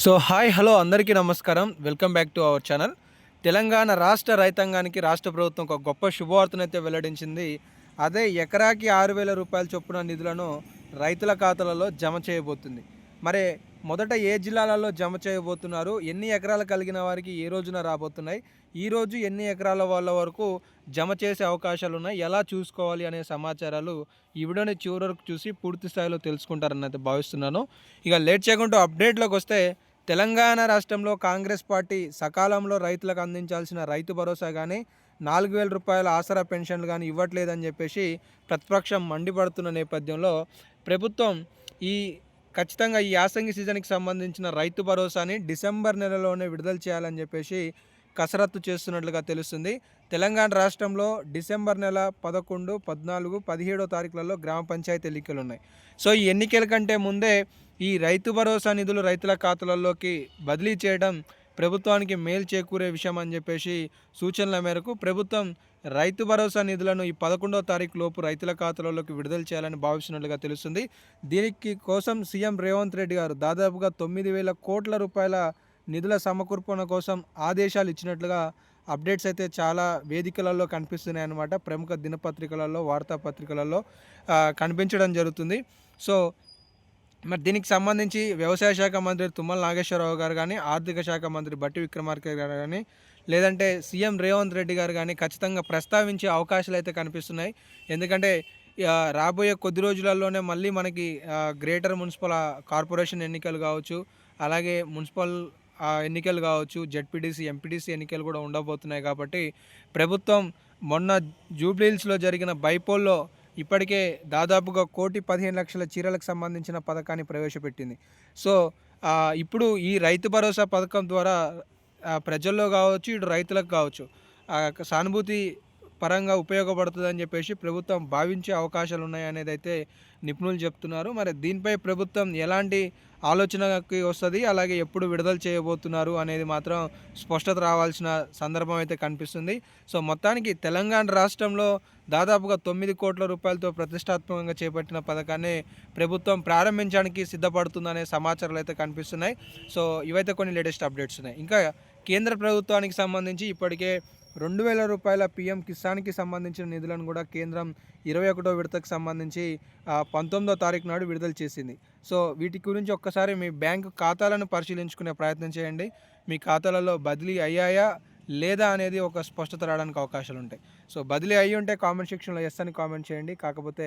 So hi hello అందరికీ నమస్కారం. Welcome back to our channel. Telangana రాష్ట్ర రైతాంగానికి రాష్ట్ర ప్రభుత్వం ఒక గొప్ప శుభవార్తనైతే వెల్లడించింది. అదే ఎకరాకి ఆరు వేల రూపాయల చొప్పున నిధులను రైతుల ఖాతాలలో జమ చేయబోతుంది. మరి మొదట ఏ జిల్లాలలో జమ చేయబోతున్నారు? ఎన్ని ఎకరాలు కలిగిన వారికి ఏ రోజున రాబోతున్నాయి? ఈ రోజు ఎన్ని ఎకరాల వాళ్ళ వరకు జమ చేసే అవకాశాలు ఉన్నాయి? ఎలా చూసుకోవాలి అనే సమాచారాలు ఈ వీడియోని చివరి వరకు చూసి పూర్తి స్థాయిలో తెలుసుకుంటారని అయితే భావిస్తున్నాను. ఇక లేట్ చేయకుండా అప్డేట్లోకి వస్తే తెలంగాణ రాష్ట్రంలో కాంగ్రెస్ పార్టీ సకాలంలో రైతులకు అందించాల్సిన రైతు భరోసా కానీ నాలుగు వేల రూపాయల ఆసరా పెన్షన్లు కానీ ఇవ్వట్లేదని చెప్పేసి ప్రతిపక్షం మండిపడుతున్న నేపథ్యంలో ప్రభుత్వం ఈ ఖచ్చితంగా ఈ యాసంగి సీజన్కి సంబంధించిన రైతు భరోసాని డిసెంబర్ నెలలోనే విడుదల చేయాలని చెప్పేసి కసరత్తు చేస్తున్నట్లుగా తెలుస్తుంది. తెలంగాణ రాష్ట్రంలో డిసెంబర్ నెల పదకొండు పద్నాలుగు పదిహేడో తారీఖులలో గ్రామ పంచాయతీ ఎన్నికలు ఉన్నాయి సో ఈ ఎన్నికల కంటే ముందే ఈ రైతు భరోసా నిధులు రైతుల ఖాతాలలోకి బదిలీ చేయడం ప్రభుత్వానికి మేలు చేకూరే విషయం అని చెప్పేసి సూచనల మేరకు ప్రభుత్వం రైతు భరోసా నిధులను ఈ పదకొండవ తారీఖు లోపు రైతుల ఖాతాలలోకి విడుదల చేయాలని భావిస్తున్నట్లుగా తెలుస్తుంది. దీనికి కోసం సీఎం రేవంత్ రెడ్డి గారు దాదాపుగా తొమ్మిది వేల కోట్ల రూపాయల నిధుల సమకూర్పణ కోసం ఆదేశాలు ఇచ్చినట్లుగా అప్డేట్స్ అయితే చాలా వేదికలలో కనిపిస్తున్నాయి అన్నమాట. ప్రముఖ దినపత్రికలలో వార్తాపత్రికలలో కనిపించడం జరుగుతుంది. సో మరి దీనికి సంబంధించి వ్యవసాయ శాఖ మంత్రి తుమ్మల నాగేశ్వరరావు గారు కానీ ఆర్థిక శాఖ మంత్రి బట్టి విక్రమార్క గారు కానీ లేదంటే సీఎం రేవంత్ రెడ్డి గారు కానీ ఖచ్చితంగా ప్రస్తావించే అవకాశాలు అయితే కనిపిస్తున్నాయి. ఎందుకంటే రాబోయే కొద్ది రోజులలోనే మళ్ళీ మనకి గ్రేటర్ మున్సిపల్ కార్పొరేషన్ ఎన్నికలు కావచ్చు అలాగే మున్సిపల్ ఎన్నికలు కావచ్చు జెడ్పీటీసీ ఎంపీటీసీ ఎన్నికలు కూడా ఉండబోతున్నాయి కాబట్టి ప్రభుత్వం మొన్న జూబ్లీహిల్స్లో జరిగిన బైపోల్లో ఇప్పటికే దాదాపుగా కోటి పదిహేను లక్షల చీరలకు సంబంధించిన పథకాన్ని ప్రవేశపెట్టింది. సో ఇప్పుడు ఈ రైతు భరోసా పథకం ద్వారా ప్రజల్లో కావచ్చు ఇటు రైతులకు కావచ్చు సానుభూతి పరంగా ఉపయోగపడుతుందని చెప్పేసి ప్రభుత్వం భావించే అవకాశాలు ఉన్నాయనేది అయితే నిపుణులు చెప్తున్నారు. మరి దీనిపై ప్రభుత్వం ఎలాంటి ఆలోచనకి వస్తుంది? అలాగే ఎప్పుడు విడుదల చేయబోతున్నారు అనేది మాత్రం స్పష్టత రావాల్సిన సందర్భం అయితే కనిపిస్తుంది. సో మొత్తానికి తెలంగాణ రాష్ట్రంలో దాదాపుగా తొమ్మిది కోట్ల రూపాయలతో ప్రతిష్టాత్మకంగా చేపట్టిన పథకాన్ని ప్రభుత్వం ప్రారంభించడానికి సిద్ధపడుతుందనే సమాచారాలు అయితే కనిపిస్తున్నాయి. సో ఇవైతే కొన్ని లేటెస్ట్ అప్డేట్స్ ఉన్నాయి. ఇంకా కేంద్ర ప్రభుత్వానికి సంబంధించి ఇప్పటికే రెండు వేల రూపాయల పిఎం కిసాన్కి సంబంధించిన నిధులను కూడా కేంద్రం ఇరవై ఒకటో విడతకు సంబంధించి పంతొమ్మిదో తారీఖు నాడు విడుదల చేసింది. సో వీటి గురించి ఒక్కసారి మీ బ్యాంకు ఖాతాలను పరిశీలించుకునే ప్రయత్నం చేయండి. మీ ఖాతాలలో బదిలీ అయ్యాయా? లేదా అనేది ఒక స్పష్టత రావడానికి అవకాశాలు ఉంటాయి. సో బదిలీ అయ్యి ఉంటే కామెంట్ సెక్షన్లో ఎస్ అని కామెంట్ చేయండి. కాకపోతే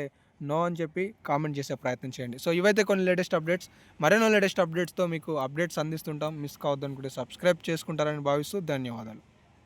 నో అని చెప్పి కామెంట్ చేసే ప్రయత్నం చేయండి. సో ఇవైతే కొన్ని లేటెస్ట్ అప్డేట్స్. మరెన్నో లేటెస్ట్ అప్డేట్స్తో మీకు అప్డేట్స్ అందిస్తుంటాం. మిస్ కావద్దనుకుంటే సబ్స్క్రైబ్ చేసుకుంటారని భావిస్తూ ధన్యవాదాలు.